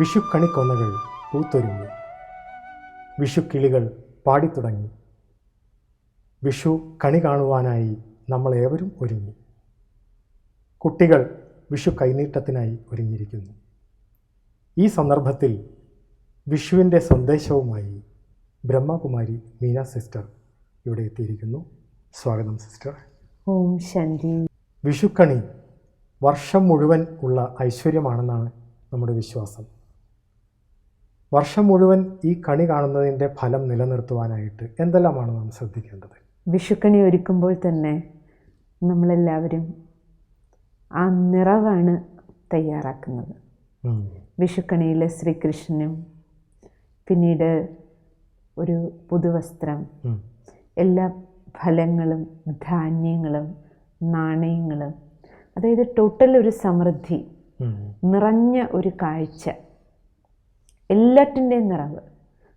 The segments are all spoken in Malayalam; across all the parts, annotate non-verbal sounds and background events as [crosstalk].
വിഷുക്കണിക്കൊന്നകൾ പൂത്തൊരുങ്ങി. വിഷുക്കിളികൾ പാടിത്തുടങ്ങി. വിഷു കണി കാണുവാനായി നമ്മളേവരും ഒരുങ്ങി. കുട്ടികൾ വിഷു കൈനീട്ടത്തിനായി ഒരുങ്ങിയിരിക്കുന്നു. ഈ സന്ദർഭത്തിൽ വിഷുവിന്റെ സന്ദേശവുമായി ബ്രഹ്മകുമാരി മീന സിസ്റ്റർ ഇവിടെ എത്തിയിരിക്കുന്നു. സ്വാഗതം സിസ്റ്റർ. ഓം ശാന്തി. വിഷുക്കണി വർഷം മുഴുവൻ ഉള്ള ഐശ്വര്യമാണെന്നാണ് നമ്മുടെ വിശ്വാസം. വർഷം മുഴുവൻ ഈ കണി കാണുന്നതിന്റെ ഫലം നിലനിർത്തുവാനായിട്ട് എന്തെല്ലാമാണ് നാം ശ്രദ്ധിക്കേണ്ടത്? വിഷുക്കണി ഒരുക്കുമ്പോൾ തന്നെ നമ്മളെല്ലാവരും ആ നിറവാണ് തയ്യാറാക്കുന്നത്. വിഷുക്കണിയിൽ ശ്രീകൃഷ്ണനും പിന്നീട് ഒരു പുതുവസ്ത്രം എല്ലാ ഫലങ്ങളും ധാന്യങ്ങളും നാണയങ്ങളും അതായത് ടോട്ടൽ ഒരു സമൃദ്ധി നിറഞ്ഞ ഒരു കാഴ്ച എല്ലാറ്റിന്റെയും നിറവ്.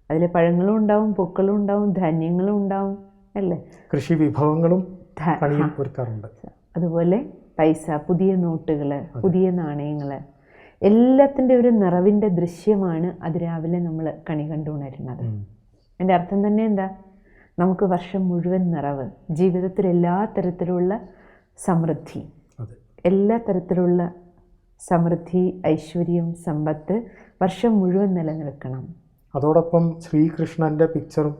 അതിൽ പഴങ്ങളും ഉണ്ടാവും പൂക്കളും ഉണ്ടാവും ധാന്യങ്ങളും ഉണ്ടാവും അല്ലേ? കൃഷി വിഭവങ്ങളും ഒരുക്കാറുണ്ട്. അതുപോലെ പൈസ പുതിയ നോട്ടുകൾ പുതിയ നാണയങ്ങൾ എല്ലാത്തിന്റെ ഒരു നിറവിന്റെ ദൃശ്യമാണ് അതിരാവിലെ നമ്മൾ കണി കണ്ടുണരുന്നത് ഉണരുന്നത്. എന്റെ അർത്ഥം തന്നെ എന്താ? നമുക്ക് വർഷം മുഴുവൻ നിറവ് ജീവിതത്തിൽ എല്ലാ തരത്തിലുള്ള സമൃദ്ധി എല്ലാ തരത്തിലുള്ള സമൃദ്ധി ഐശ്വര്യം സമ്പത്ത് വർഷം മുഴുവൻ നിലനിൽക്കണം. അതോടൊപ്പം ശ്രീകൃഷ്ണന്റെ പിക്ചറും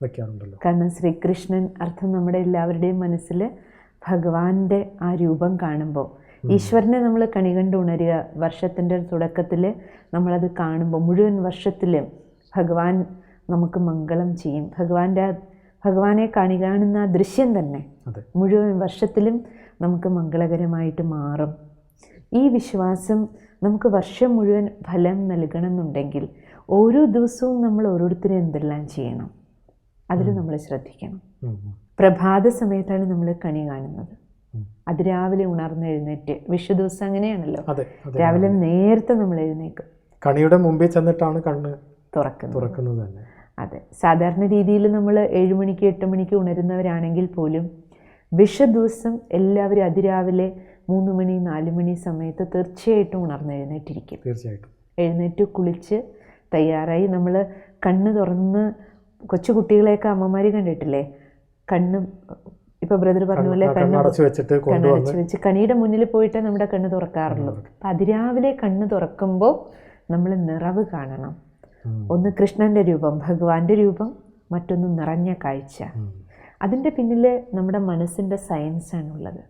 വയ്ക്കാറുണ്ടല്ലോ കാരണം ശ്രീകൃഷ്ണൻ അർത്ഥം നമ്മുടെ എല്ലാവരുടെയും മനസ്സിൽ ഭഗവാന്റെ ആ രൂപം കാണുമ്പോൾ ഈശ്വരനെ നമ്മൾ കണി കണ്ട് ഉണരുക വർഷത്തിന്റെ തുടക്കത്തിൽ നമ്മളത് കാണുമ്പോൾ മുഴുവൻ വർഷത്തിലും ഭഗവാൻ നമുക്ക് മംഗളം ചെയ്യും. ഭഗവാന്റെ ഭഗവാനെ കണി കാണുന്ന ആ ദൃശ്യം തന്നെ മുഴുവൻ വർഷത്തിലും നമുക്ക് മംഗളകരമായിട്ട് മാറും. ഈ വിശ്വാസം നമുക്ക് വർഷം മുഴുവൻ ഫലം നൽകണമെന്നുണ്ടെങ്കിൽ ഓരോ ദിവസവും നമ്മൾ ഓരോരുത്തരും എന്തെല്ലാം ചെയ്യണം? അതിൽ നമ്മൾ ശ്രദ്ധിക്കണം. പ്രഭാത സമയത്താണ് നമ്മൾ കണി കാണുന്നത്. അതിരാവിലെ ഉണർന്ന് എഴുന്നേറ്റ് വിഷു ദിവസം അങ്ങനെയാണല്ലോ. രാവിലെ നേരത്തെ നമ്മൾ എഴുന്നേക്കും കണിയുടെ മുമ്പിൽ ചെന്നിട്ടാണ് കണ്ണ് തുറക്കുന്നത്. തുറക്കുന്നത് തന്നെ. അതെ. സാധാരണ രീതിയിൽ നമ്മൾ ഏഴുമണിക്ക് എട്ട് മണിക്ക് ഉണരുന്നവരാണെങ്കിൽ പോലും വിഷു ദിവസം എല്ലാവരും അതിരാവിലെ മൂന്ന് മണി നാല് മണി സമയത്ത് തീർച്ചയായിട്ടും ഉണർന്നെഴുന്നേറ്റിരിക്കും തീർച്ചയായിട്ടും. എഴുന്നേറ്റ് കുളിച്ച് തയ്യാറായി നമ്മൾ കണ്ണ് തുറന്ന് കൊച്ചു കുട്ടികളെയൊക്കെ അമ്മമാർ കണ്ടിട്ടില്ലേ? കണ്ണ് ഇപ്പോൾ ബ്രദർ പറഞ്ഞ പോലെ കണ്ണ് വെച്ചിട്ട് കണ്ണടച്ച് വെച്ച് കണിയുടെ മുന്നിൽ പോയിട്ടേ നമ്മുടെ കണ്ണ് തുറക്കാറുള്ളൂ. അപ്പം അതിരാവിലെ കണ്ണ് തുറക്കുമ്പോൾ നമ്മൾ നിറവ് കാണണം. ഒന്ന് കൃഷ്ണന്റെ രൂപം ഭഗവാന്റെ രൂപം മറ്റൊന്ന് നിറഞ്ഞ കാഴ്ച. അതിന്റെ പിന്നിൽ നമ്മുടെ മനസ്സിന്റെ സയൻസാണുള്ളത്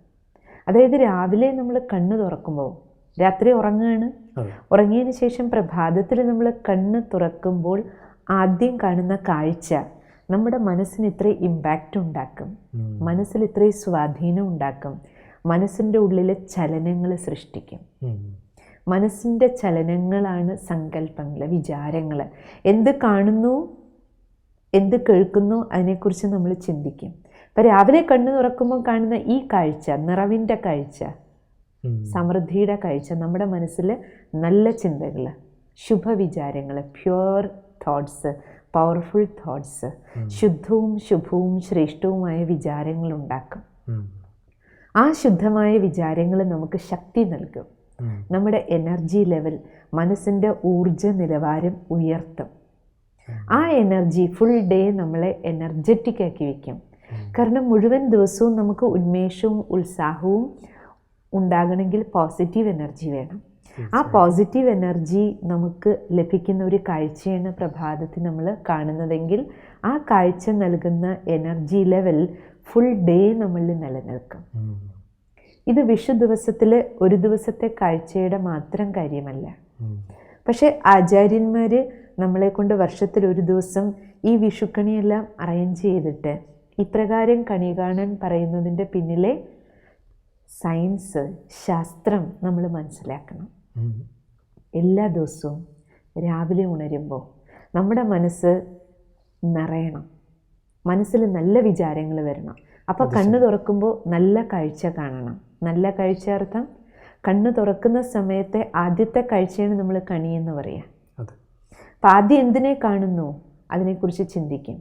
അതായത് രാവിലെ നമ്മൾ കണ്ണ് തുറക്കുമ്പോൾ രാത്രി ഉറങ്ങുകയാണ് ഉറങ്ങിയതിന് ശേഷം പ്രഭാതത്തിൽ നമ്മൾ കണ്ണ് തുറക്കുമ്പോൾ ആദ്യം കാണുന്ന കാഴ്ച നമ്മുടെ മനസ്സിന് ഇത്രയും ഇമ്പാക്റ്റ് ഉണ്ടാക്കും. മനസ്സിൽ ഇത്രയും സ്വാധീനം ഉണ്ടാക്കും. മനസ്സിന്റെ ഉള്ളിലെ ചലനങ്ങൾ സൃഷ്ടിക്കും. മനസ്സിന്റെ ചലനങ്ങളാണ് സങ്കല്പങ്ങൾ വിചാരങ്ങൾ എന്ത് കാണുന്നു എന്ത് കേൾക്കുന്നു അതിനെക്കുറിച്ച് നമ്മൾ ചിന്തിക്കും. അപ്പം രാവിലെ കണ്ണു തുറക്കുമ്പോൾ കാണുന്ന ഈ കാഴ്ച നിറവിന്റെ കാഴ്ച സമൃദ്ധിയുടെ കാഴ്ച നമ്മുടെ മനസ്സിൽ നല്ല ചിന്തകൾ ശുഭവിചാരങ്ങൾ പ്യുവർ തോട്ട്സ് പവർഫുൾ തോട്ട്സ് ശുദ്ധവും ശുഭവും ശ്രേഷ്ഠവുമായ വിചാരങ്ങൾ ഉണ്ടാക്കും. ആ ശുദ്ധമായ വിചാരങ്ങൾ നമുക്ക് ശക്തി നൽകും. നമ്മുടെ എനർജി ലെവൽ മനസ്സിന്റെ ഊർജ നിലവാരം ഉയർത്തും. ആ എനർജി ഫുൾ ഡേ നമ്മളെ എനർജറ്റിക് ആക്കി വയ്ക്കും. കാരണം മുഴുവൻ ദിവസവും നമുക്ക് ഉന്മേഷവും ഉത്സാഹവും ഉണ്ടാകണമെങ്കിൽ പോസിറ്റീവ് എനർജി വേണം. ആ പോസിറ്റീവ് എനർജി നമുക്ക് ലഭിക്കുന്ന ഒരു കാഴ്ചയാണ് പ്രഭാതത്തിൽ നമ്മൾ കാണുന്നതെങ്കിൽ ആ കാഴ്ച നൽകുന്ന എനർജി ലെവൽ ഫുൾ ഡേ നമ്മളിൽ നിലനിൽക്കും. ഇത് വിഷു ദിവസത്തിൽ ഒരു ദിവസത്തെ കാഴ്ചയുടെ മാത്രം കാര്യമല്ല. പക്ഷെ ആചാര്യന്മാർ നമ്മളെ കൊണ്ട് വർഷത്തിൽ ഒരു ദിവസം ഈ വിഷുക്കണിയെല്ലാം അറേഞ്ച് ചെയ്തിട്ട് ഇപ്രകാരം കണികാണൻ പറയുന്നതിന്റെ പിന്നിലെ സയൻസ് ശാസ്ത്രം നമ്മൾ മനസ്സിലാക്കണം. എല്ലാ ദിവസവും രാവിലെ ഉണരുമ്പോൾ നമ്മുടെ മനസ്സ് നിറയണം. മനസ്സിൽ നല്ല വിചാരങ്ങൾ വരണം. അപ്പോൾ കണ്ണ് തുറക്കുമ്പോൾ നല്ല കാഴ്ച കാണണം. നല്ല കാഴ്ച അർത്ഥം കണ്ണ് തുറക്കുന്ന സമയത്തെ ആദ്യത്തെ കാഴ്ചയാണ് നമ്മൾ കണിയെന്ന് പറയുക അതെ. അപ്പം ആദ്യം എന്തിനെ കാണുന്നു? അതിനെക്കുറിച്ച് ചിന്തിക്കും.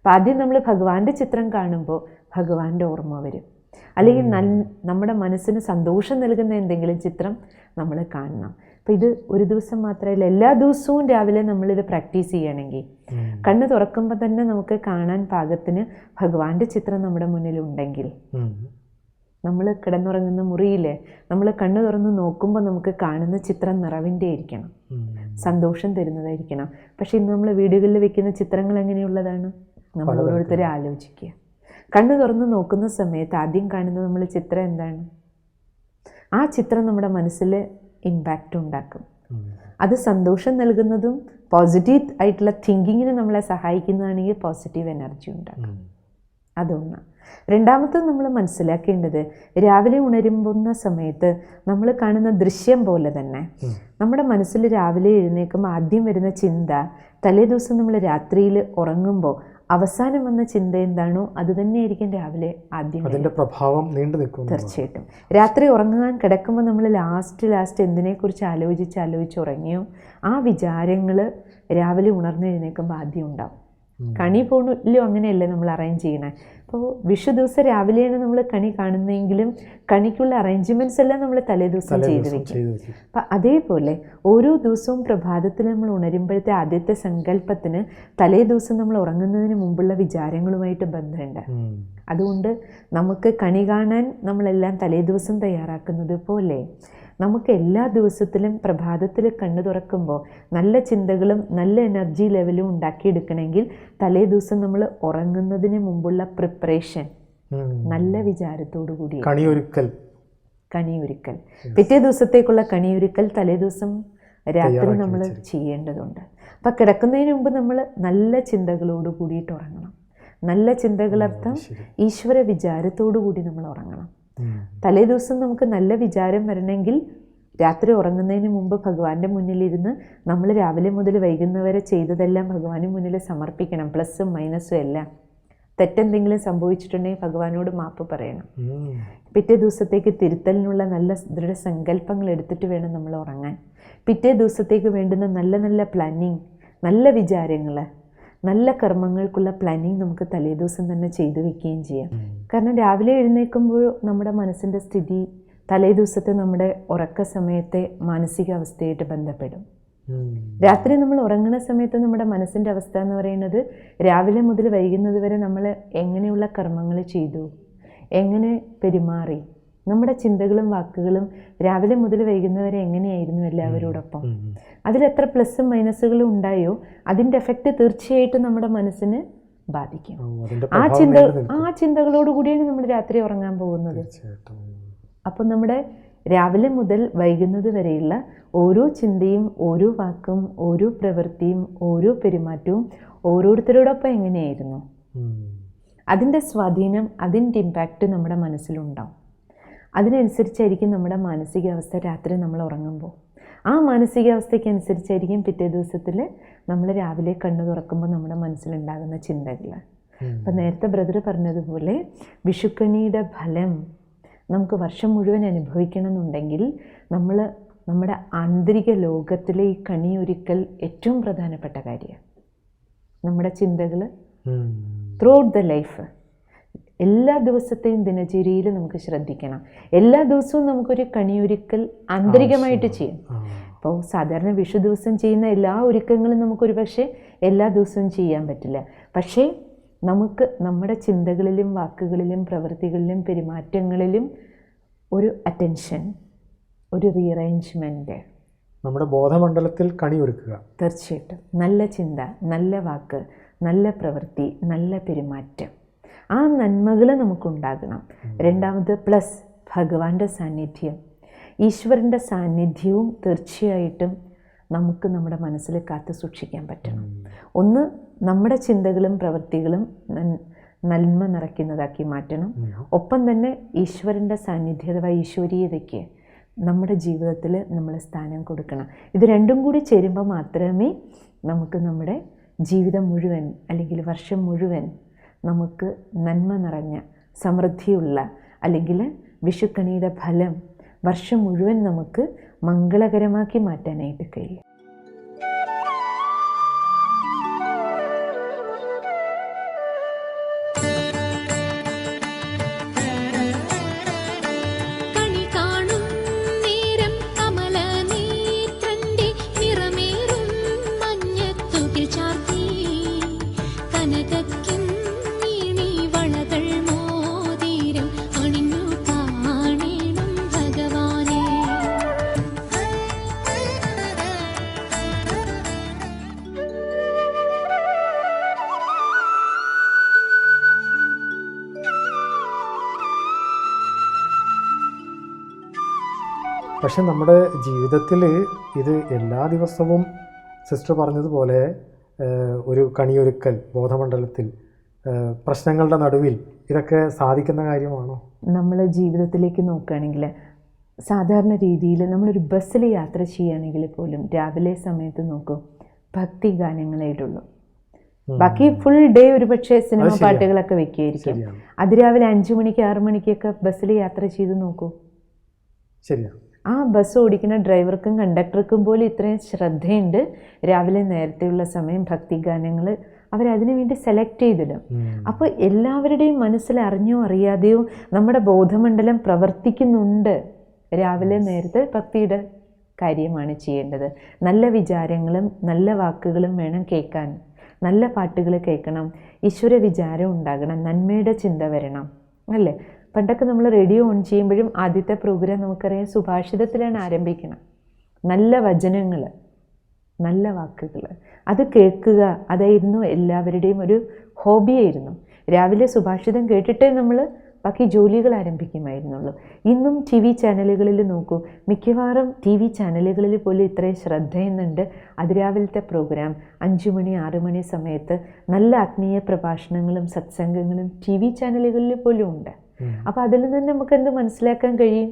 അപ്പം ആദ്യം നമ്മൾ ഭഗവാന്റെ ചിത്രം കാണുമ്പോൾ ഭഗവാന്റെ ഓർമ്മ വരും. അല്ലെങ്കിൽ നൽ നമ്മുടെ മനസ്സിന് സന്തോഷം നൽകുന്ന എന്തെങ്കിലും ചിത്രം നമ്മൾ കാണണം. അപ്പോൾ ഇത് ഒരു ദിവസം മാത്രമല്ല എല്ലാ ദിവസവും രാവിലെ നമ്മളിത് പ്രാക്ടീസ് ചെയ്യണമെങ്കിൽ. കണ്ണ് തുറക്കുമ്പോൾ തന്നെ നമുക്ക് കാണാൻ പാകത്തിന് ഭഗവാന്റെ ചിത്രം നമ്മുടെ മുന്നിൽ ഉണ്ടെങ്കിൽ നമ്മൾ കിടന്നുറങ്ങുന്ന മുറിയിലെ നമ്മൾ കണ്ണു തുറന്ന് നോക്കുമ്പോൾ നമുക്ക് കാണുന്ന ചിത്രം നിറവിന്റെ ആയിരിക്കണം. സന്തോഷം തരുന്നതായിരിക്കണം. പക്ഷേ ഇന്ന് നമ്മൾ വീടുകളിൽ വെക്കുന്ന ചിത്രങ്ങൾ എങ്ങനെയുള്ളതാണ്? നമ്മൾ ഓരോരുത്തരെ ആലോചിക്കുക. കണ്ണു തുറന്ന് നോക്കുന്ന സമയത്ത് ആദ്യം കാണുന്ന നമ്മൾ ചിത്രം എന്താണ്? ആ ചിത്രം നമ്മുടെ മനസ്സിൽ ഇമ്പാക്റ്റ് ഉണ്ടാക്കും. അത്. സന്തോഷം നൽകുന്നതും പോസിറ്റീവ് ആയിട്ടുള്ള തിങ്കിങ്ങിന് നമ്മളെ സഹായിക്കുന്നതാണെങ്കിൽ പോസിറ്റീവ് എനർജി ഉണ്ടാക്കും. അതൊന്ന്. രണ്ടാമത്തത് നമ്മൾ മനസ്സിലാക്കേണ്ടത് രാവിലെ ഉണരുമ്പുന്ന സമയത്ത് നമ്മൾ കാണുന്ന ദൃശ്യം പോലെ തന്നെ നമ്മുടെ മനസ്സിൽ രാവിലെ എഴുന്നേൽക്കുമ്പോൾ ആദ്യം വരുന്ന ചിന്ത തലേ ദിവസം നമ്മൾ രാത്രിയിൽ ഉറങ്ങുമ്പോൾ അവസാനം വന്ന ചിന്ത എന്താണോ അത് തന്നെയായിരിക്കും രാവിലെ ആദ്യം. അതിന്റെ പ്രഭാവം നീണ്ടു നിൽക്കും തീർച്ചയായിട്ടും രാത്രി ഉറങ്ങാൻ കിടക്കുമ്പോൾ നമ്മൾ ലാസ്റ്റ് ലാസ്റ്റ് എന്തിനെക്കുറിച്ച് ആലോചിച്ച് ആലോചിച്ച് ഉറങ്ങിയോ ആ വിചാരങ്ങൾ രാവിലെ ഉണർന്നെഴുന്നേൽക്കുമ്പോൾ ആദ്യം ഉണ്ടാവും. കണി പോണില്ലോ അങ്ങനെയല്ലേ നമ്മൾ അറേഞ്ച് ചെയ്യണേ അപ്പോൾ വിഷു ദിവസം രാവിലെയാണ് നമ്മൾ കണി കാണുന്നതെങ്കിലും കണിക്കുള്ള അറേഞ്ച്മെന്റ്സ് എല്ലാം നമ്മൾ തലേ ദിവസം ചെയ്ത് വെക്കും. അപ്പം അതേപോലെ ഓരോ ദിവസവും പ്രഭാതത്തിൽ നമ്മൾ ഉണരുമ്പോഴത്തെ ആദ്യത്തെ സങ്കല്പത്തിന് തലേ ദിവസം നമ്മൾ ഉറങ്ങുന്നതിന് മുമ്പുള്ള വിചാരങ്ങളുമായിട്ട് ബന്ധമുണ്ട്. അതുകൊണ്ട് നമുക്ക് കണി കാണാൻ നമ്മളെല്ലാം തലേ ദിവസം തയ്യാറാക്കുന്നത് പോലെ നമുക്ക് എല്ലാ ദിവസത്തിലും പ്രഭാതത്തിൽ കണ്ണു തുറക്കുമ്പോൾ നല്ല ചിന്തകളും നല്ല എനർജി ലെവലും ഉണ്ടാക്കിയെടുക്കണമെങ്കിൽ തലേ ദിവസം നമ്മൾ ഉറങ്ങുന്നതിന് മുമ്പുള്ള പ്രിപ്പറേഷൻ നല്ല വിചാരത്തോടു കൂടി കണിയൊരുക്കൽ. കണിയൊരുക്കൽ. പിറ്റേ ദിവസത്തേക്കുള്ള കണിയൊരുക്കൽ തലേ ദിവസം രാത്രി നമ്മൾ ചെയ്യേണ്ടതുണ്ട്. അപ്പം കിടക്കുന്നതിന് മുമ്പ് നമ്മൾ നല്ല ചിന്തകളോട് കൂടിയിട്ട് ഉറങ്ങണം. നല്ല ചിന്തകളർത്ഥം. ഈശ്വര വിചാരത്തോടു കൂടി നമ്മൾ ഉറങ്ങണം. തലേ ദിവസം നമുക്ക് നല്ല വിചാരം വരണമെങ്കിൽ രാത്രി ഉറങ്ങുന്നതിന് മുമ്പ് ഭഗവാന്റെ മുന്നിലിരുന്ന് നമ്മൾ രാവിലെ മുതൽ വൈകുന്നവരെ ചെയ്തതെല്ലാം ഭഗവാന് മുന്നിൽ സമർപ്പിക്കണം. പ്ലസ്സും മൈനസും എല്ലാം. തെറ്റെന്തെങ്കിലും സംഭവിച്ചിട്ടുണ്ടെങ്കിൽ ഭഗവാനോട് മാപ്പ് പറയണം. പിറ്റേ ദിവസത്തേക്ക് തിരുത്തലിനുള്ള നല്ല ദൃഢസങ്കല്പങ്ങൾ എടുത്തിട്ട് വേണം നമ്മൾ ഉറങ്ങാൻ. പിറ്റേ ദിവസത്തേക്ക് വേണ്ടുന്ന നല്ല നല്ല പ്ലാനിങ് നല്ല വിചാരങ്ങൾ നല്ല കർമ്മങ്ങൾക്കുള്ള പ്ലാനിങ് നമുക്ക് തലേ ദിവസം തന്നെ ചെയ്തു വെക്കുകയും ചെയ്യാം. കാരണം രാവിലെ എഴുന്നേൽക്കുമ്പോൾ നമ്മുടെ മനസ്സിന്റെ സ്ഥിതി തലേ ദിവസത്തെ നമ്മുടെ ഉറക്ക സമയത്തെ മാനസികാവസ്ഥയായിട്ട് ബന്ധപ്പെടും. രാത്രി നമ്മൾ ഉറങ്ങുന്ന സമയത്ത് നമ്മുടെ മനസ്സിന്റെ അവസ്ഥ എന്ന് പറയുന്നത് രാവിലെ മുതൽ വൈകുന്നത് വരെ നമ്മൾ എങ്ങനെയുള്ള കർമ്മങ്ങൾ ചെയ്തു എങ്ങനെ പെരുമാറി നമ്മുടെ ചിന്തകളും വാക്കുകളും രാവിലെ മുതൽ വൈകുന്നവരെ എങ്ങനെയായിരുന്നു എല്ലാവരോടൊപ്പം? അതിൽ അതിലെത്ര പ്ലസ്സും മൈനസുകളും ഉണ്ടായോ? അതിന്റെ എഫക്റ്റ് തീർച്ചയായിട്ടും നമ്മുടെ മനസ്സിന് ബാധിക്കും. ആ ചിന്ത ആ ചിന്തകളോട് കൂടിയാണ് നമ്മൾ രാത്രി ഉറങ്ങാൻ പോകുന്നത്. അപ്പം നമ്മുടെ രാവിലെ മുതൽ വൈകുന്നത് വരെയുള്ള ഓരോ ചിന്തയും ഓരോ വാക്കും ഓരോ പ്രവൃത്തിയും ഓരോ പെരുമാറ്റവും ഓരോരുത്തരോടൊപ്പം എങ്ങനെയായിരുന്നു. അതിന്റെ സ്വാധീനം അതിന്റെ ഇമ്പാക്റ്റ് നമ്മുടെ മനസ്സിലുണ്ടാവും. അതിനനുസരിച്ചായിരിക്കും നമ്മുടെ മാനസികാവസ്ഥ രാത്രി നമ്മൾ ഉറങ്ങുമ്പോൾ. ആ മാനസികാവസ്ഥയ്ക്ക് അനുസരിച്ചായിരിക്കും പിറ്റേ ദിവസത്തിൽ നമ്മൾ രാവിലെ കണ്ണു തുറക്കുമ്പോൾ നമ്മുടെ മനസ്സിലുണ്ടാകുന്ന ചിന്തകൾ. അപ്പം നേരത്തെ ബ്രദർ പറഞ്ഞതുപോലെ വിഷുക്കണിയുടെ ഫലം നമുക്ക് വർഷം മുഴുവൻ അനുഭവിക്കണം എന്നുണ്ടെങ്കിൽ നമ്മൾ നമ്മുടെ ആന്തരിക ലോകത്തിലെ ഈ കണിയൊരുക്കൽ ഏറ്റവും പ്രധാനപ്പെട്ട കാര്യമാണ് നമ്മുടെ ചിന്തകൾ. ത്രൂ ഔട്ട് ദ ലൈഫ് എല്ലാ ദിവസത്തെയും ദിനചര്യയിൽ നമുക്ക് ശ്രദ്ധിക്കണം. എല്ലാ ദിവസവും നമുക്കൊരു കണിയൊരുക്കൽ ആന്തരികമായിട്ട് ചെയ്യാം. അപ്പോൾ സാധാരണ വിഷു ദിവസം ചെയ്യുന്ന എല്ലാ ഒരുക്കങ്ങളും നമുക്കൊരു പക്ഷേ എല്ലാ ദിവസവും ചെയ്യാൻ പറ്റില്ല. പക്ഷേ നമുക്ക് നമ്മുടെ ചിന്തകളിലും വാക്കുകളിലും പ്രവൃത്തികളിലും പെരുമാറ്റങ്ങളിലും ഒരു അറ്റൻഷൻ ഒരു റീഅറേഞ്ച്മെന്റ് നമ്മുടെ ബോധമണ്ഡലത്തിൽ കണിയൊരുക്കുക. തീർച്ചയായിട്ടും. നല്ല ചിന്ത നല്ല വാക്ക് നല്ല പ്രവൃത്തി നല്ല പെരുമാറ്റം. ആ നന്മകൾ നമുക്കുണ്ടാകണം. രണ്ടാമത് പ്ലസ് ഭഗവാന്റെ സാന്നിധ്യം. ഈശ്വരന്റെ സാന്നിധ്യവും തീർച്ചയായിട്ടും നമുക്ക് നമ്മുടെ മനസ്സിൽ കാത്തു സൂക്ഷിക്കാൻ പറ്റണം. ഒന്ന് നമ്മുടെ ചിന്തകളും പ്രവൃത്തികളും നന്മ നിറയ്ക്കുന്നതാക്കി മാറ്റണം. ഒപ്പം തന്നെ ഈശ്വരന്റെ സാന്നിധ്യം അഥവാ ഈശ്വരീയതയ്ക്ക് നമ്മുടെ ജീവിതത്തിൽ നമ്മൾ സ്ഥാനം കൊടുക്കണം. ഇത് രണ്ടും കൂടി ചേരുമ്പോൾ മാത്രമേ നമുക്ക് നമ്മുടെ ജീവിതം മുഴുവൻ അല്ലെങ്കിൽ വർഷം മുഴുവൻ നമുക്ക് നന്മ നിറഞ്ഞ സമൃദ്ധിയുള്ള അല്ലെങ്കിൽ വിഷുക്കണിയുടെ ഫലം വർഷം മുഴുവൻ നമുക്ക് മംഗളകരമാക്കി മാറ്റാനായിട്ട് കഴിയും. പക്ഷെ നമ്മുടെ ജീവിതത്തിൽ ഇത് എല്ലാ ദിവസവും സിസ്റ്റർ പറഞ്ഞതുപോലെ ഒരു കണിയൊരുക്കൽ ബോധമണ്ഡലത്തിൽ പ്രശ്നങ്ങളുടെ നടുവിൽ ഇതൊക്കെ സാധിക്കുന്ന കാര്യമാണോ? നമ്മൾ ജീവിതത്തിലേക്ക് നോക്കുകയാണെങ്കിൽ സാധാരണ രീതിയിൽ നമ്മളൊരു ബസ്സിൽ യാത്ര ചെയ്യുകയാണെങ്കിൽ പോലും രാവിലെ സമയത്ത് നോക്കും ഭക്തി ഗാനങ്ങളേ ഇടുള്ളൂ. ബാക്കി ഫുൾ ഡേ ഒരു പക്ഷേ സിനിമ പാട്ടുകളൊക്കെ വെക്കുകയായിരിക്കും ശരിയാണ്. അതിരാവിലെ അഞ്ചു മണിക്ക് ആറു മണിക്കൊക്കെ ബസ്സിൽ യാത്ര ചെയ്ത് നോക്കൂ. ശരിയാണ്. ആ ബസ് ഓടിക്കുന്ന ഡ്രൈവർക്കും കണ്ടക്ടർക്കും പോലും ഇത്രയും ശ്രദ്ധയുണ്ട്. രാവിലെ നേരത്തെയുള്ള സമയം ഭക്തിഗാനങ്ങൾ അവരതിനു വേണ്ടി സെലക്ട് ചെയ്തിടും. അപ്പോൾ എല്ലാവരുടെയും മനസ്സിൽ അറിഞ്ഞോ അറിയാതെയോ നമ്മുടെ ബോധമണ്ഡലം പ്രവർത്തിക്കുന്നുണ്ട്. രാവിലെ നേരത്തെ ഭക്തിയുടെ കാര്യമാണ് ചെയ്യേണ്ടത്. നല്ല വിചാരങ്ങളും നല്ല വാക്കുകളും വേണം കേൾക്കാൻ. നല്ല പാട്ടുകൾ കേൾക്കണം. ഈശ്വര വിചാരം ഉണ്ടാകണം. നന്മയുടെ ചിന്ത വരണം. അല്ലേ? പണ്ടൊക്കെ നമ്മൾ റേഡിയോ ഓൺ ചെയ്യുമ്പോഴും ആദ്യത്തെ പ്രോഗ്രാം നമുക്കറിയാം സുഭാഷിതത്തിലാണ് ആരംഭിക്കണം. നല്ല വചനങ്ങൾ നല്ല വാക്കുകൾ അത് കേൾക്കുക അതായിരുന്നു എല്ലാവരുടെയും ഒരു ഹോബിയായിരുന്നു രാവിലെ സുഭാഷിതം കേട്ടിട്ടേ നമ്മൾ ബാക്കി ജോലികൾ ആരംഭിക്കുമായിരുന്നുള്ളൂ. ഇന്നും ടി വി ചാനലുകളിൽ നോക്കൂ. മിക്കവാറും ടി വി ചാനലുകളിൽ പോലും ഇത്രയും ശ്രദ്ധയുന്നുണ്ട് അതിരാവിലത്തെ പ്രോഗ്രാം. അഞ്ചു മണി ആറു മണി സമയത്ത് നല്ല ആത്മീയ പ്രഭാഷണങ്ങളും സത്സംഗങ്ങളും ടി വി ചാനലുകളിൽ പോലും ഉണ്ട്. അപ്പോൾ അതിൽ നിന്ന് നമുക്ക് എന്ത് മനസ്സിലാക്കാൻ കഴിയും?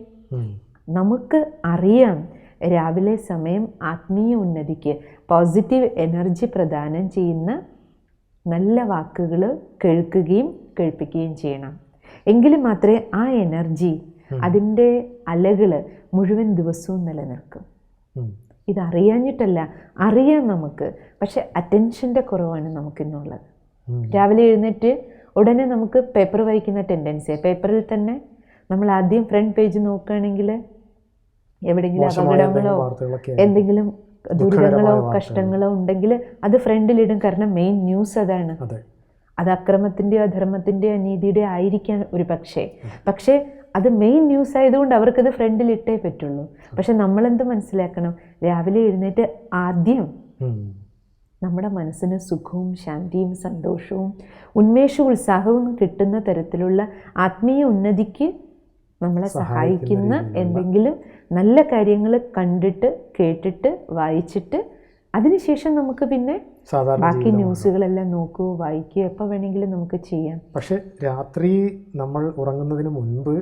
നമുക്ക് അറിയാം രാവിലെ സമയം ആത്മീയ ഉന്നതിക്ക് പോസിറ്റീവ് എനർജി പ്രദാനം ചെയ്യുന്ന നല്ല വാക്കുകൾ കേൾക്കുകയും കേൾപ്പിക്കുകയും ചെയ്യണം. എങ്കിലും മാത്രമേ ആ എനർജി അതിന്റെ അലകൾ മുഴുവൻ ദിവസവും നിലനിൽക്കും. ഇതറിയാഞ്ഞിട്ടല്ല അറിയാം നമുക്ക്. പക്ഷെ അറ്റൻഷന്റെ കുറവാണ് നമുക്കിന്നുള്ളത്. രാവിലെ എഴുന്നേറ്റ് ഉടനെ നമുക്ക് പേപ്പർ വായിക്കുന്ന ടെൻഡൻസി പേപ്പറിൽ തന്നെ നമ്മൾ ആദ്യം ഫ്രണ്ട് പേജ് നോക്കുകയാണെങ്കിൽ എവിടെയെങ്കിലും അപകടങ്ങളോ എന്തെങ്കിലും ദുരിതങ്ങളോ കഷ്ടങ്ങളോ ഉണ്ടെങ്കിൽ അത് ഫ്രണ്ടിലിടും കാരണം മെയിൻ ന്യൂസ് അതാണ്. അതെ. അക്രമത്തിന്റെയോ അധർമ്മത്തിന്റെയോ അനീതിയുടെയോ ആയിരിക്കാം ഒരു പക്ഷേ. പക്ഷേ അത് മെയിൻ ന്യൂസ് ആയതുകൊണ്ട് അവർക്കത് ഫ്രണ്ടിലിട്ടേ പറ്റുള്ളൂ. പക്ഷെ നമ്മളെന്ത് മനസ്സിലാക്കണം? രാവിലെ എഴുന്നേറ്റ് ആദ്യം. നമ്മുടെ മനസ്സിന് സുഖവും ശാന്തിയും സന്തോഷവും ഉന്മേഷവും ഉത്സാഹവും കിട്ടുന്ന തരത്തിലുള്ള ആത്മീയ ഉന്നതിക്ക് നമ്മളെ സഹായിക്കുന്ന എന്തെങ്കിലും നല്ല കാര്യങ്ങൾ കണ്ടിട്ട് കേട്ടിട്ട് വായിച്ചിട്ട് അതിനുശേഷം നമുക്ക് പിന്നെ സാധാരണ ബാക്കി ന്യൂസുകളെല്ലാം നോക്കൂ വായിക്കൂ എപ്പോൾ വേണമെങ്കിലും നമുക്ക് ചെയ്യാം. പക്ഷെ രാത്രി നമ്മൾ ഉറങ്ങുന്നതിന് മുൻപ്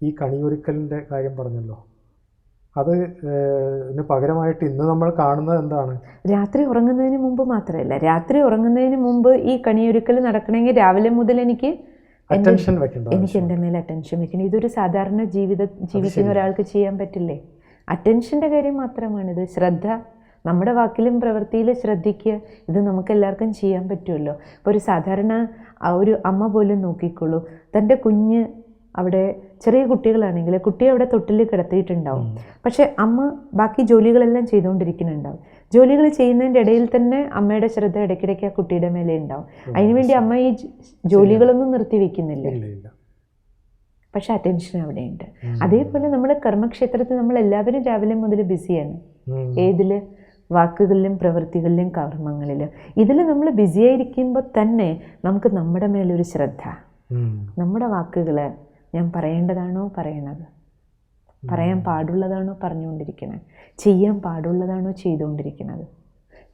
ഈ കണിയൊരുക്കലിന്റെ കാര്യം പറഞ്ഞല്ലോ. അത് പകരമായിട്ട് ഇന്ന് നമ്മൾ കാണുന്നത് എന്താണ്? രാത്രി ഉറങ്ങുന്നതിന് മുമ്പ് മാത്രമല്ല. രാത്രി ഉറങ്ങുന്നതിന് മുമ്പ് ഈ കണിയൊരുക്കൽ നടക്കണമെങ്കിൽ രാവിലെ മുതൽ എനിക്ക് അറ്റൻഷൻ വെക്കേണ്ട എനിക്ക് എന്റെ മേലെ അറ്റൻഷൻ വെക്കണം. ഇതൊരു സാധാരണ ജീവിത ജീവിക്കുന്ന ഒരാൾക്ക് ചെയ്യാൻ പറ്റില്ലേ? അറ്റൻഷന്റെ കാര്യം മാത്രമാണിത്. ശ്രദ്ധ നമ്മുടെ വാക്കിലും പ്രവൃത്തിയിലും ശ്രദ്ധിക്കുക. ഇത് നമുക്ക് എല്ലാവർക്കും ചെയ്യാൻ പറ്റുമല്ലോ. ഇപ്പോൾ ഒരു സാധാരണ ആ ഒരു അമ്മ പോലും നോക്കിക്കോളൂ. തന്റെ കുഞ്ഞ് അവിടെ ചെറിയ കുട്ടികളാണെങ്കിൽ കുട്ടി അവിടെ തൊട്ടിൽ കിടത്തിയിട്ടുണ്ടാവും. പക്ഷെ അമ്മ ബാക്കി ജോലികളെല്ലാം ചെയ്തുകൊണ്ടിരിക്കുന്നുണ്ടാവും. ജോലികൾ ചെയ്യുന്നതിന്റെ ഇടയിൽ തന്നെ അമ്മയുടെ ശ്രദ്ധ ഇടയ്ക്കിടയ്ക്ക് ആ കുട്ടിയുടെ മേലെ ഉണ്ടാവും. അതിനുവേണ്ടി അമ്മ ഈ ജോലികളൊന്നും നിർത്തി വെക്കുന്നില്ല പക്ഷെ അറ്റൻഷൻ അവിടെയുണ്ട്. അതേപോലെ നമ്മുടെ കർമ്മക്ഷേത്രത്തിൽ നമ്മൾ എല്ലാവരും രാവിലെ മുതൽ ബിസിയാണ്. ഏതിൽ വാക്കുകളിലും പ്രവൃത്തികളിലും കർമ്മങ്ങളിലും. ഇതിൽ നമ്മൾ ബിസിയായിരിക്കുമ്പോൾ തന്നെ നമുക്ക് നമ്മുടെ മേലൊരു ശ്രദ്ധ. നമ്മുടെ വാക്കുകൾ ഞാൻ പറയേണ്ടതാണോ പറയണത്? പറയാൻ പാടുള്ളതാണോ പറഞ്ഞുകൊണ്ടിരിക്കുന്നത് ചെയ്യാൻ പാടുള്ളതാണോ ചെയ്തുകൊണ്ടിരിക്കുന്നത്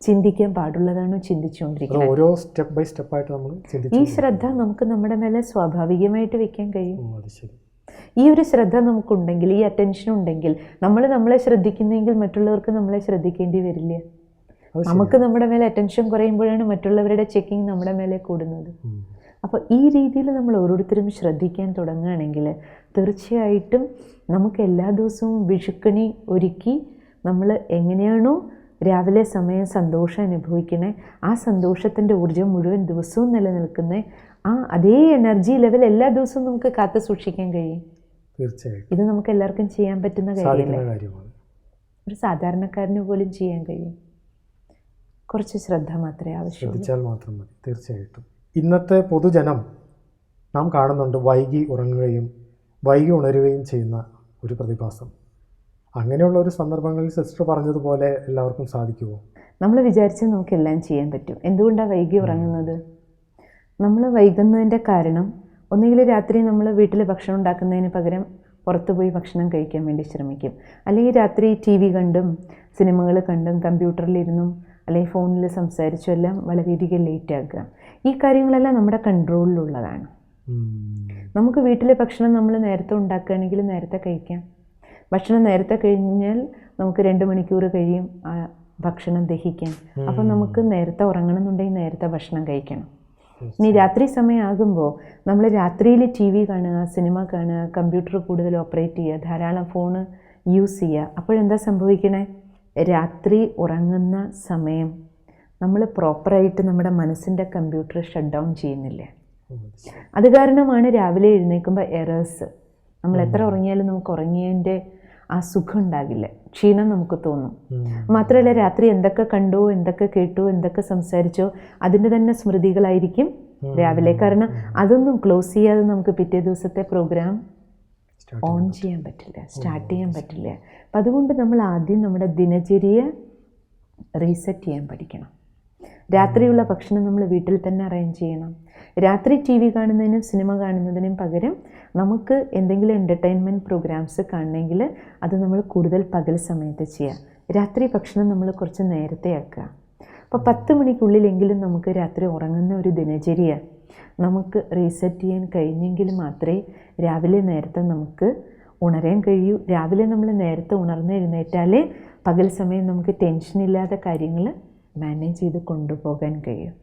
ചിന്തിക്കാൻ പാടുള്ളതാണോ ചിന്തിച്ചുകൊണ്ടിരിക്കുന്നത് ഓരോ സ്റ്റെപ്പ് ബൈ സ്റ്റെപ്പായിട്ട് നമ്മൾ ഈ ശ്രദ്ധ നമുക്ക് നമ്മുടെ മേലെ സ്വാഭാവികമായിട്ട് വെക്കാൻ കഴിയും. ഈ ഒരു ശ്രദ്ധ നമുക്കുണ്ടെങ്കിൽ ഈ അറ്റൻഷൻ ഉണ്ടെങ്കിൽ നമ്മൾ നമ്മളെ ശ്രദ്ധിക്കുന്നെങ്കിൽ മറ്റുള്ളവർക്ക് നമ്മളെ ശ്രദ്ധിക്കേണ്ടി വരില്ല. നമുക്ക് നമ്മുടെ മേലെ അറ്റൻഷൻ കുറയുമ്പോഴാണ് മറ്റുള്ളവരുടെ ചെക്കിങ് നമ്മുടെ മേലെ കൂടുന്നത്. അപ്പോൾ ഈ രീതിയിൽ നമ്മൾ ഓരോരുത്തരും ശ്രദ്ധിക്കാൻ തുടങ്ങുകയാണെങ്കിൽ തീർച്ചയായിട്ടും നമുക്ക് എല്ലാ ദിവസവും വിഷുക്കണി ഒരുക്കി നമ്മൾ എങ്ങനെയാണോ രാവിലെ സമയം സന്തോഷം അനുഭവിക്കണേ ആ സന്തോഷത്തിന്റെ ഊർജം മുഴുവൻ ദിവസവും നിലനിൽക്കുന്ന ആ അതേ എനർജി ലെവൽ എല്ലാ ദിവസവും നമുക്ക് കാത്തു സൂക്ഷിക്കാൻ കഴിയും. തീർച്ചയായും ഇത് നമുക്ക് എല്ലാവർക്കും ചെയ്യാൻ പറ്റുന്ന കാര്യമല്ലേ? കാര്യമാണ്. ഒരു സാധാരണക്കാരന് പോലും ചെയ്യാൻ കഴിയും. കുറച്ച് ശ്രദ്ധ മാത്രമേ ആവശ്യമുള്ളൂ. ശ്രദ്ധിച്ചാൽ മാത്രം മതി. തീർച്ചയായിട്ടും. ഇന്നത്തെ പൊതുജനം നാം കാണുന്നുണ്ട് വൈകി ഉറങ്ങുകയും വൈകി ഉണരുകയും ചെയ്യുന്ന ഒരു പ്രതിഭാസം. അങ്ങനെയുള്ള ഒരു സന്ദർഭങ്ങളിൽ സിസ്റ്റർ പറഞ്ഞതുപോലെ എല്ലാവർക്കും സാധിക്കുമോ നമ്മൾ വിചാരിച്ച് നമുക്കെല്ലാം ചെയ്യാൻ പറ്റും. എന്തുകൊണ്ടാണ് വൈകി ഉറങ്ങുന്നത്? നമ്മൾ വൈകുന്നതിന്റെ കാരണം ഒന്നുകിൽ രാത്രി നമ്മൾ വീട്ടിൽ ഭക്ഷണം ഉണ്ടാക്കുന്നതിന് പകരം പുറത്തുപോയി ഭക്ഷണം കഴിക്കാൻ വേണ്ടി ശ്രമിക്കും. അല്ലെങ്കിൽ രാത്രി ടി വി കണ്ടും സിനിമകൾ കണ്ടും കമ്പ്യൂട്ടറിലിരുന്നും അല്ലെങ്കിൽ ഫോണിൽ സംസാരിച്ചും എല്ലാം വളരെയധികം ലേറ്റ് ആക്കുക. ഈ കാര്യങ്ങളെല്ലാം നമ്മുടെ കൺട്രോളിലുള്ളതാണ്. നമുക്ക് വീട്ടിലെ ഭക്ഷണം നമ്മൾ നേരത്തെ ഉണ്ടാക്കുകയാണെങ്കിൽ നേരത്തെ കഴിക്കാം. ഭക്ഷണം നേരത്തെ കഴിഞ്ഞാൽ നമുക്ക് രണ്ട് മണിക്കൂർ കഴിയും ആ ഭക്ഷണം ദഹിക്കാൻ അപ്പം നമുക്ക് നേരത്തെ ഉറങ്ങണം എന്നുണ്ടെങ്കിൽ നേരത്തെ ഭക്ഷണം കഴിക്കണം. ഇനി രാത്രി സമയമാകുമ്പോൾ നമ്മൾ രാത്രിയിൽ ടി വി കാണുക സിനിമ കാണുക കമ്പ്യൂട്ടർ കൂടുതൽ ഓപ്പറേറ്റ് ചെയ്യുക ധാരാളം ഫോണ് യൂസ് ചെയ്യുക. അപ്പോഴെന്താ സംഭവിക്കണേ? രാത്രി ഉറങ്ങുന്ന സമയം നമ്മൾ പ്രോപ്പറായിട്ട് നമ്മുടെ മനസ്സിന്റെ കമ്പ്യൂട്ടർ ഷട്ട് ഡൗൺ ചെയ്യുന്നില്ലേ? അത് കാരണമാണ് രാവിലെ എഴുന്നേൽക്കുമ്പോൾ എറേഴ്സ് നമ്മൾ എത്ര ഉറങ്ങിയാലും നമുക്ക് ഉറങ്ങിയതിന്റെ ആ സുഖം ഉണ്ടാകില്ല. ക്ഷീണം നമുക്ക് തോന്നും. മാത്രമല്ല രാത്രി എന്തൊക്കെ കണ്ടോ എന്തൊക്കെ കേട്ടോ എന്തൊക്കെ സംസാരിച്ചോ അതിന്റെ തന്നെ സ്മൃതികളായിരിക്കും രാവിലെ. കാരണം അതൊന്നും ക്ലോസ് ചെയ്യാതെ നമുക്ക് പിറ്റേ ദിവസത്തെ പ്രോഗ്രാം ഓൺ ചെയ്യാൻ പറ്റില്ല. സ്റ്റാർട്ട് ചെയ്യാൻ പറ്റില്ല. അപ്പം അതുകൊണ്ട് നമ്മൾ ആദ്യം നമ്മുടെ ദിനചര്യ റീസെറ്റ് ചെയ്യാൻ പഠിക്കണം. രാത്രിയുള്ള ഭക്ഷണം നമ്മൾ വീട്ടിൽ തന്നെ അറേഞ്ച് ചെയ്യണം. രാത്രി ടി വി കാണുന്നതിനും സിനിമ കാണുന്നതിനും പകരം നമുക്ക് എന്തെങ്കിലും എന്റർടൈൻമെന്റ് പ്രോഗ്രാംസ് കാണണമെങ്കിൽ അത് നമ്മൾ കൂടുതൽ പകൽ സമയത്ത് ചെയ്യുക രാത്രി ഭക്ഷണം നമ്മൾ കുറച്ച് നേരത്തെ ആക്കുക. അപ്പോൾ പത്ത് മണിക്കുള്ളിലെങ്കിലും നമുക്ക് രാത്രി ഉറങ്ങുന്ന ഒരു ദിനചര്യ നമുക്ക് റീസെറ്റ് ചെയ്യാൻ കഴിഞ്ഞെങ്കിൽ മാത്രമേ രാവിലെ നേരത്തെ നമുക്ക് ഉണരാൻ കഴിയൂ. രാവിലെ നമ്മൾ നേരത്തെ ഉണർന്ന് എഴുന്നേറ്റാലേ പകൽ സമയം നമുക്ക് ടെൻഷനില്ലാത്ത കാര്യങ്ങൾ മാനേജ് ചെയ്ത് കൊണ്ടുപോകാൻ കഴിയും.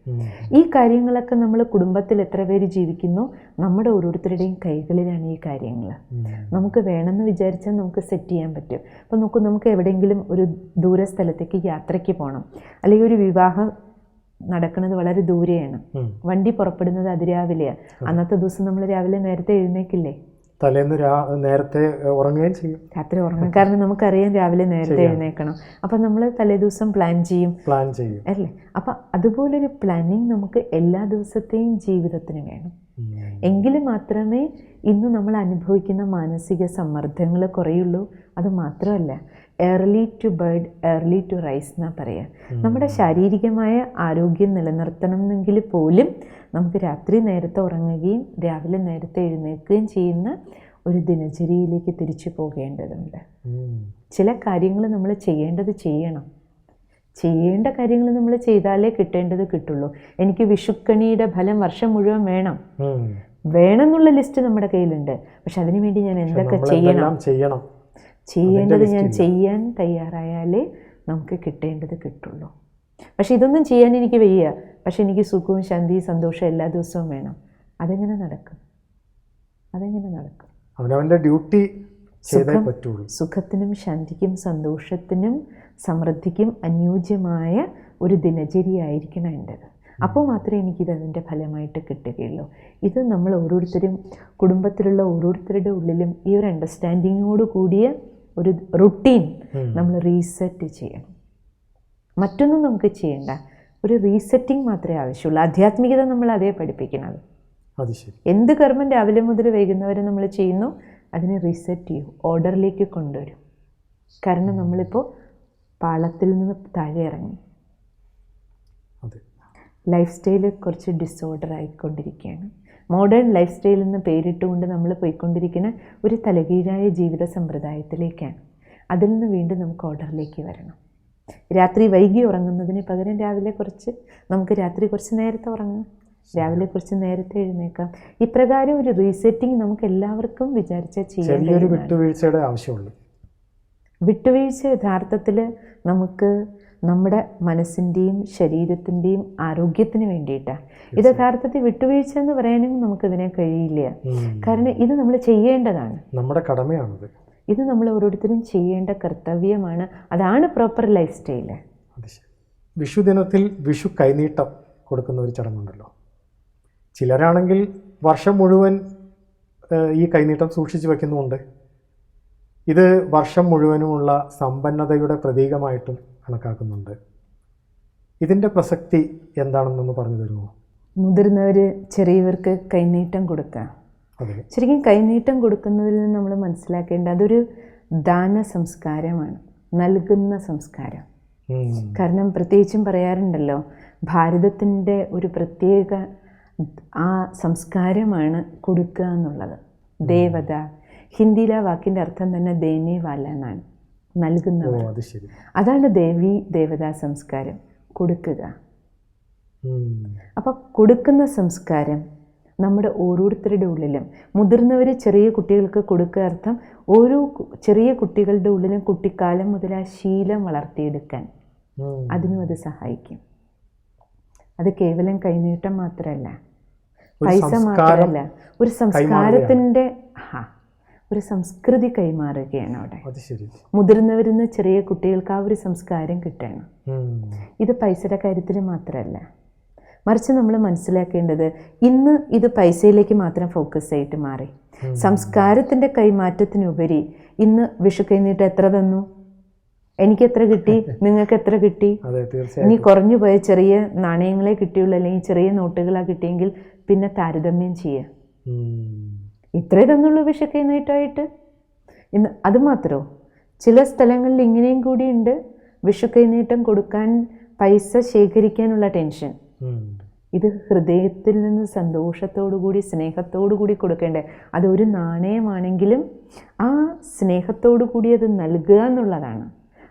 ഈ കാര്യങ്ങളൊക്കെ നമ്മൾ കുടുംബത്തിൽ എത്ര പേര് ജീവിക്കുന്നു? നമ്മുടെ ഓരോരുത്തരുടെയും കൈകളിലാണ് ഈ കാര്യങ്ങൾ. നമുക്ക് വേണമെന്ന് വിചാരിച്ചാൽ നമുക്ക് സെറ്റ് ചെയ്യാൻ പറ്റും. അപ്പോൾ നോക്കൂ നമുക്ക് എവിടെയെങ്കിലും ഒരു ദൂര സ്ഥലത്തേക്ക് യാത്രയ്ക്ക് പോകണം. അല്ലെങ്കിൽ ഒരു വിവാഹം നടക്കുന്നത് വളരെ ദൂരെയാണ്. വണ്ടി പുറപ്പെടുന്നത് അതിരാവിലെയാണ് അന്നത്തെ ദിവസം നമ്മൾ രാവിലെ നേരത്തെ എഴുന്നേക്കില്ലേ? തലേന്ന് രാ നേരത്തെ ഉറങ്ങുകയും ചെയ്യും. രാത്രി ഉറങ്ങും. കാരണം നമുക്കറിയാം രാവിലെ നേരത്തെ എഴുന്നേക്കണം അപ്പം നമ്മൾ തലേ ദിവസം പ്ലാൻ ചെയ്യും. പ്ലാൻ ചെയ്യും. അല്ലേ? അപ്പം അതുപോലൊരു പ്ലാനിങ് നമുക്ക് എല്ലാ ദിവസത്തെയും ജീവിതത്തിന് വേണം. എങ്കിൽ മാത്രമേ ഇന്ന് നമ്മൾ അനുഭവിക്കുന്ന മാനസിക സമ്മർദ്ദങ്ങൾ കുറയുള്ളൂ. അത് മാത്രമല്ല early to bird early to rise എന്നാണ് പറയുക നമ്മുടെ ശാരീരികമായ ആരോഗ്യം നിലനിർത്തണമെന്നെങ്കിൽ പോലും നമുക്ക് രാത്രി നേരത്തെ ഉറങ്ങുകയും രാവിലെ നേരത്തെ എഴുന്നേൽക്കുകയും ചെയ്യുന്ന ഒരു ദിനചര്യയിലേക്ക് തിരിച്ചു പോകേണ്ടതുണ്ട്. ചില കാര്യങ്ങൾ നമ്മൾ ചെയ്യേണ്ടത് ചെയ്യണം. ചെയ്യേണ്ട കാര്യങ്ങൾ നമ്മൾ ചെയ്താലേ കിട്ടേണ്ടത് കിട്ടുള്ളൂ. എനിക്ക് വിഷുക്കണിയുടെ ഫലം വർഷം മുഴുവൻ വേണം. വേണമെന്നുള്ള ലിസ്റ്റ് നമ്മുടെ കയ്യിലുണ്ട്. പക്ഷെ അതിനുവേണ്ടി ഞാൻ എന്തൊക്കെ ചെയ്യണം? ചെയ്യണം? ചെയ്യേണ്ടത് ഞാൻ ചെയ്യാൻ തയ്യാറായാലേ നമുക്ക് കിട്ടേണ്ടത് കിട്ടുള്ളൂ. പക്ഷെ ഇതൊന്നും ചെയ്യാൻ എനിക്ക് വയ്യ. പക്ഷെ എനിക്ക് സുഖവും ശാന്തിയും സന്തോഷവും എല്ലാ ദിവസവും വേണം. അതെങ്ങനെ നടക്കും? അതെങ്ങനെ നടക്കും? അവനവന്റെ ഡ്യൂട്ടി സുഖം. സുഖത്തിനും ശാന്തിക്കും സന്തോഷത്തിനും സമൃദ്ധിക്കും അനുയോജ്യമായ ഒരു ദിനചര്യയായിരിക്കണം എന്റെത്. അപ്പോൾ മാത്രമേ എനിക്കിത് അതിന്റെ ഫലമായിട്ട് കിട്ടുകയുള്ളൂ. ഇത് നമ്മൾ ഓരോരുത്തരും കുടുംബത്തിലുള്ള ഓരോരുത്തരുടെ ഉള്ളിലും ഈ ഒരു അണ്ടർസ്റ്റാൻഡിങ്ങോട് കൂടിയ ഒരു റുട്ടീൻ നമ്മൾ റീസെറ്റ് ചെയ്യണം. മറ്റൊന്നും നമുക്ക് ചെയ്യണ്ട. ഒരു റീസെറ്റിംഗ് മാത്രമേ ആവശ്യമുള്ളൂ. ആധ്യാത്മികത നമ്മൾ അതേ പഠിപ്പിക്കുന്നത് എന്ത് കർമ്മം രാവിലെ മുതൽ വൈകുന്നവരെ നമ്മൾ ചെയ്യുന്നു അതിനെ റീസെറ്റ് ചെയ്യും. ഓർഡറിലേക്ക് കൊണ്ടുവരും. കാരണം നമ്മളിപ്പോൾ പാളത്തിൽ നിന്ന് താഴെ ഇറങ്ങി. ലൈഫ് സ്റ്റൈൽ കുറച്ച് ഡിസോർഡർ ആയിക്കൊണ്ടിരിക്കുകയാണ്. മോഡേൺ ലൈഫ് സ്റ്റൈൽ എന്ന് പേരിട്ടുകൊണ്ട് നമ്മൾ പോയിക്കൊണ്ടിരിക്കുന്ന ഒരു തലകീഴായ ജീവിത സമ്പ്രദായത്തിലേക്കാണ്. അതിൽ നിന്ന് വീണ്ടും നമുക്ക് ഓർഡറിലേക്ക് വരണം. രാത്രി വൈകി ഉറങ്ങുന്നതിന് പകരം രാവിലെ കുറച്ച് നമുക്ക് രാത്രി കുറച്ച് നേരത്തെ ഉറങ്ങാം. രാവിലെ കുറച്ച് നേരത്തെ എഴുന്നേക്കാം. ഇപ്രകാരം ഒരു റീസെറ്റിംഗ് നമുക്ക് എല്ലാവർക്കും വിചാരിച്ചാൽ ചെയ്യാൻ. വിട്ടുവീഴ്ചയുടെ ആവശ്യമുള്ളൂ. വിട്ടുവീഴ്ച യഥാർത്ഥത്തിൽ നമുക്ക് നമ്മുടെ മനസ്സിന്റെയും ശരീരത്തിന്റെയും ആരോഗ്യത്തിന് വേണ്ടിയിട്ടാണ് ഇത് യഥാർത്ഥത്തിൽ വിട്ടുവീഴ്ച എന്ന് പറയാനും നമുക്കിതിനെ കഴിയില്ല. കാരണം ഇത് നമ്മൾ ചെയ്യേണ്ടതാണ്. നമ്മുടെ കടമയാണത്. ഇത് നമ്മൾ ഓരോരുത്തരും ചെയ്യേണ്ട കർത്തവ്യമാണ്. അതാണ് പ്രോപ്പർ ലൈഫ് സ്റ്റൈൽ വിഷു ദിനത്തിൽ വിഷു കൈനീട്ടം കൊടുക്കുന്ന ഒരു ചടങ്ങുണ്ടല്ലോ. ചിലരാണെങ്കിൽ വർഷം മുഴുവൻ ഈ കൈനീട്ടം സൂക്ഷിച്ചു വെക്കുന്നുമുണ്ട്. ഇത് വർഷം മുഴുവനുമുള്ള സമ്പന്നതയുടെ പ്രതീകമായിട്ടും കണക്കാക്കുന്നുണ്ട്. ഇതിന്റെ പ്രസക്തി എന്താണെന്നൊന്ന് പറഞ്ഞു തരുമോ? മുതിർന്നവർ ചെറിയവർക്ക് കൈനീട്ടം കൊടുക്കുക. ശരിക്കും കൈനീട്ടം കൊടുക്കുന്നതിൽ നിന്ന് നമ്മൾ മനസ്സിലാക്കേണ്ട അതൊരു ദാന സംസ്കാരമാണ് നൽകുന്ന സംസ്കാരം. കാരണം പ്രത്യേകിച്ചും പറയാറുണ്ടല്ലോ ഭാരതത്തിന്റെ ഒരു പ്രത്യേക ആ സംസ്കാരമാണ് കൊടുക്കുക എന്നുള്ളത്. ദേവത ഹിന്ദിയിലെ ആ വാക്കിന്റെ അർത്ഥം തന്നെ ദേനേ വാല എന്നാണ്. നൽകുന്നവർ. അതാണ് ദേവി ദേവതാ സംസ്കാരം. കൊടുക്കുക. അപ്പോൾ കൊടുക്കുന്ന സംസ്കാരം നമ്മുടെ ഓരോരുത്തരുടെ ഉള്ളിലും. മുതിർന്നവർ ചെറിയ കുട്ടികൾക്ക് കൊടുക്കുക അർത്ഥം ഓരോ ചെറിയ കുട്ടികളുടെ ഉള്ളിലും കുട്ടിക്കാലം മുതൽ ആ ശീലം വളർത്തിയെടുക്കാൻ. അതിനും അത് സഹായിക്കും. അത് കേവലം കൈനീട്ടം മാത്രമല്ല. പൈസ മാത്രമല്ല. ഒരു സംസ്കാരത്തിന്റെ ഒരു സംസ്കൃതി കൈമാറുകയാണ് അവിടെ. മുതിർന്നവരിൽ നിന്ന് ചെറിയ കുട്ടികൾക്ക് ആ ഒരു സംസ്കാരം കിട്ടണം. ഇത് പൈസയുടെ കാര്യത്തിൽ മാത്രമല്ല. മറിച്ച് നമ്മൾ മനസ്സിലാക്കേണ്ടത് ഇന്ന് ഇത് പൈസയിലേക്ക് മാത്രം ഫോക്കസ് ആയിട്ട് മാറി. സംസ്കാരത്തിന്റെ സംസ്കാരത്തിന്റെ കൈമാറ്റത്തിനുപരി ഇന്ന് വിഷു കഴിഞ്ഞിട്ട് എത്ര തന്നു? എനിക്ക് എത്ര കിട്ടി? [laughs] നിങ്ങൾക്ക് എത്ര കിട്ടി? ഇനി കുറഞ്ഞു പോയ ചെറിയ നാണയങ്ങളെ കിട്ടിയുള്ളൂ അല്ലെങ്കിൽ ചെറിയ നോട്ടുകളാണ് കിട്ടിയെങ്കിൽ പിന്നെ താരതമ്യം ചെയ്യുക. ഇത്രേ തന്നുള്ളൂ വിഷു കൈനീട്ടമായിട്ട് ഇന്ന് അത് മാത്രമോ ചില സ്ഥലങ്ങളിൽ ഇങ്ങനെയും കൂടിയുണ്ട് വിഷുക്കൈനീട്ടം കൊടുക്കാൻ പൈസ ശേഖരിക്കാനുള്ള ടെൻഷൻ. ഇത് ഹൃദയത്തിൽ നിന്ന് സന്തോഷത്തോടു കൂടി സ്നേഹത്തോടു കൂടി കൊടുക്കേണ്ടത് അത് ഒരു നാണയമാണെങ്കിലും ആ സ്നേഹത്തോടു കൂടി അത് നൽകുക എന്നുള്ളതാണ്.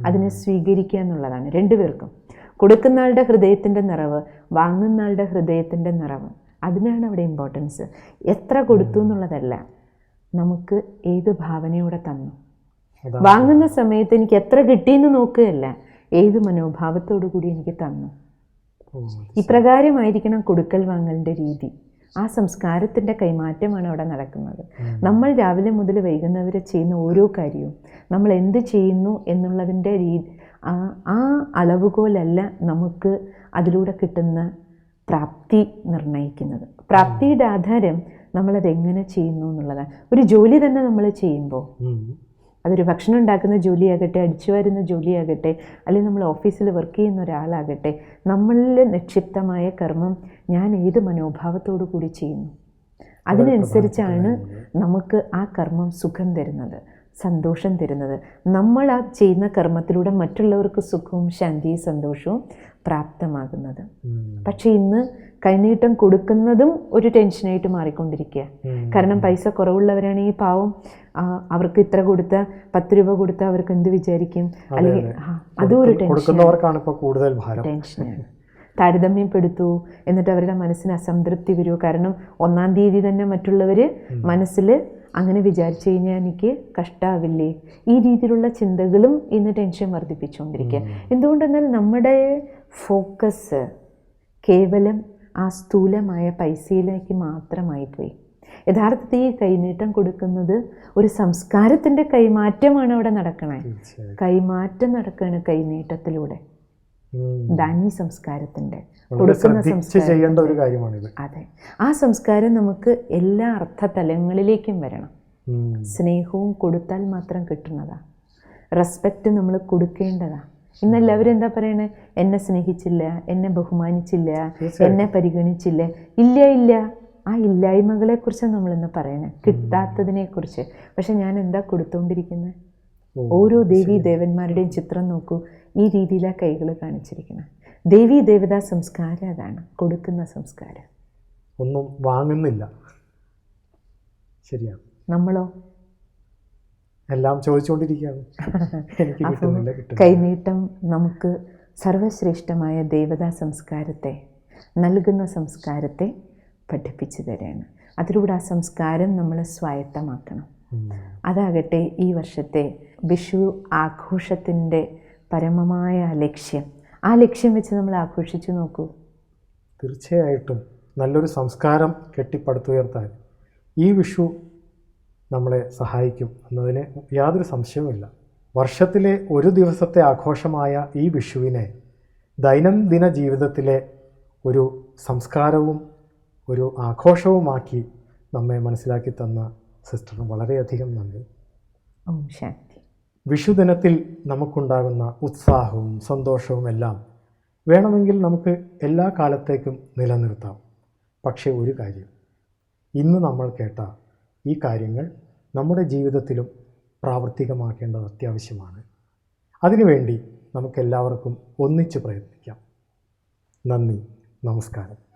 അതിനെ സ്വീകരിക്കുക എന്നുള്ളതാണ്. രണ്ടുപേർക്കും കൊടുക്കുന്ന ആളുടെ ഹൃദയത്തിന്റെ നിറവ് വാങ്ങുന്ന ആളുടെ ഹൃദയത്തിന്റെ നിറവ്. അതിനാണ് അവിടെ ഇമ്പോർട്ടൻസ് എത്ര കൊടുത്തു എന്നുള്ളതല്ല നമുക്ക് ഏത് ഭാവനയോടെ തന്നു. വാങ്ങുന്ന സമയത്ത് എനിക്ക് എത്ര കിട്ടിയെന്ന് നോക്കുകയല്ല ഏത് മനോഭാവത്തോടു കൂടി എനിക്ക് തന്നു. ഇപ്രകാരമായിരിക്കണം കൊടുക്കൽ വാങ്ങലിന്റെ രീതി. ആ സംസ്കാരത്തിന്റെ കൈമാറ്റമാണ് അവിടെ നടക്കുന്നത്. നമ്മൾ രാവിലെ മുതൽ വൈകുന്നവരെ ചെയ്യുന്ന ഓരോ കാര്യവും നമ്മൾ എന്ത് ചെയ്യുന്നു എന്നുള്ളതിന്റെ രീതി ആ ആ അളവുകോലല്ല നമുക്ക് അതിലൂടെ കിട്ടുന്ന പ്രാപ്തി നിർണയിക്കുന്നത് പ്രാപ്തിയുടെ ആധാരം നമ്മളത് എങ്ങനെ ചെയ്യുന്നു എന്നുള്ളതാണ്. ഒരു ജോലി തന്നെ നമ്മൾ ചെയ്യുമ്പോൾ. അതൊരു ഭക്ഷണം ഉണ്ടാക്കുന്ന ജോലിയാകട്ടെ അടിച്ചു വരുന്ന ജോലിയാകട്ടെ അല്ലെങ്കിൽ നമ്മൾ ഓഫീസിൽ വർക്ക് ചെയ്യുന്ന ഒരാളാകട്ടെ നമ്മളിൽ നിക്ഷിപ്തമായ കർമ്മം ഞാൻ ഏത് മനോഭാവത്തോടു കൂടി ചെയ്യുന്നു? അതിനനുസരിച്ചാണ് നമുക്ക് ആ കർമ്മം സുഖം തരുന്നത്. സന്തോഷം തരുന്നത്. നമ്മൾ ആ ചെയ്യുന്ന കർമ്മത്തിലൂടെ മറ്റുള്ളവർക്ക് സുഖവും ശാന്തിയും സന്തോഷവും പ്രാപ്തമാകുന്നത്. പക്ഷെ ഇന്ന് കൈനീട്ടം കൊടുക്കുന്നതും ഒരു ടെൻഷനായിട്ട് മാറിക്കൊണ്ടിരിക്കുക. കാരണം പൈസ കുറവുള്ളവരാണ് ഈ പാവം. അവർക്ക് ഇത്ര കൊടുത്ത പത്ത് രൂപ കൊടുത്ത അവർക്ക് എന്ത് വിചാരിക്കും? അല്ലെങ്കിൽ അതൊരു അതും ഒരു ടെൻഷൻ ടെൻഷനാണ്. താരതമ്യപ്പെടുത്തു എന്നിട്ട് അവരുടെ മനസ്സിന് അസംതൃപ്തി വരുമോ കാരണം ഒന്നാം തീയതി തന്നെ മറ്റുള്ളവർ മനസ്സിൽ അങ്ങനെ വിചാരിച്ചു കഴിഞ്ഞാൽ എനിക്ക് കഷ്ടാവില്ലേ? ഈ രീതിയിലുള്ള ചിന്തകളും ഇന്ന് ടെൻഷൻ വർദ്ധിപ്പിച്ചുകൊണ്ടിരിക്കുക എന്തുകൊണ്ടെന്നാൽ നമ്മുടെ ഫോക്കസ് കേവലം ആ സ്ഥൂലമായ പൈസയിലേക്ക് മാത്രമായി പോയി യഥാർത്ഥത്തിൽ ഈ കൈനീട്ടം കൊടുക്കുന്നത് ഒരു സംസ്കാരത്തിന്റെ കൈമാറ്റമാണ് അവിടെ നടക്കണേ. കൈമാറ്റം നടക്കുകയാണ് കൈനീട്ടത്തിലൂടെ. ദാനി സംസ്കാരത്തിന്റെ ശ്രദ്ധിച്ച് ചെയ്യേണ്ട ഒരു കാര്യമാണിത്. അതെ. ആ സംസ്കാരം നമുക്ക് എല്ലാ അർത്ഥ തലങ്ങളിലേക്കും വരണം സ്നേഹവും കൊടുത്താൽ മാത്രം കിട്ടുന്നതാ. റെസ്പെക്റ്റ് നമ്മൾ കൊടുക്കേണ്ടതാ. ഇന്നെല്ലാവരും എന്താ പറയണേ? എന്നെ സ്നേഹിച്ചില്ല എന്നെ ബഹുമാനിച്ചില്ല എന്നെ പരിഗണിച്ചില്ല. ഇല്ല ഇല്ല. ആ ഇല്ലായ്മകളെക്കുറിച്ച് നമ്മളിന്ന് പറയണേ. കിട്ടാത്തതിനെക്കുറിച്ച് പക്ഷെ ഞാൻ എന്താ കൊടുത്തുകൊണ്ടിരിക്കുന്നത് ഓരോ ദേവി ദേവന്മാരുടെയും ചിത്രം നോക്കൂ. ഈ രീതിയിലാണ് കൈകൾ കാണിച്ചിരിക്കുന്നത് ദേവീ ദേവതാ സംസ്കാരം അതാണ്. കൊടുക്കുന്ന സംസ്കാരം. ഒന്നും വാങ്ങുന്നില്ല. ശരിയാണ് നമ്മളോ? എല്ലാം ചോദിച്ചുകൊണ്ടിരിക്കുകയാണ് കൈനീട്ടം നമുക്ക് സർവശ്രേഷ്ഠമായ ദേവതാ സംസ്കാരത്തെ നൽകുന്ന സംസ്കാരത്തെ പഠിപ്പിച്ചു തരാണ്. അതിലൂടെ ആ സംസ്കാരം നമ്മൾ സ്വായത്തമാക്കണം. അതാകട്ടെ ഈ വർഷത്തെ വിഷു ആഘോഷത്തിന്റെ പരമമായ ലക്ഷ്യം ആ ലക്ഷ്യം വെച്ച് നമ്മൾ ആഘോഷിച്ചു നോക്കൂ. തീർച്ചയായിട്ടും നല്ലൊരു സംസ്കാരം കെട്ടിപ്പടുത്തുയർത്താൻ ഈ വിഷു നമ്മളെ സഹായിക്കും എന്നതിന് യാതൊരു സംശയവുമില്ല. വർഷത്തിലെ ഒരു ദിവസത്തെ ആഘോഷമായ ഈ വിഷുവിനെ ദൈനംദിന ജീവിതത്തിലെ ഒരു സംസ്കാരവും ഒരു ആഘോഷവുമാക്കി നമ്മെ മനസ്സിലാക്കി തന്ന സിസ്റ്ററിന് വളരെയധികം നന്ദി. ഓം ശാന്തി വിഷുദിനത്തിൽ നമുക്കുണ്ടാകുന്ന ഉത്സാഹവും സന്തോഷവും എല്ലാം വേണമെങ്കിൽ നമുക്ക് എല്ലാ കാലത്തേക്കും നിലനിർത്താം. പക്ഷേ ഒരു കാര്യം ഇന്ന് നമ്മൾ കേട്ട ഈ കാര്യങ്ങൾ നമ്മുടെ ജീവിതത്തിലും പ്രാവർത്തികമാക്കേണ്ടത് അത്യാവശ്യമാണ്. അതിനുവേണ്ടി നമുക്കെല്ലാവർക്കും ഒന്നിച്ച് പ്രയത്നിക്കാം. നന്ദി നമസ്കാരം.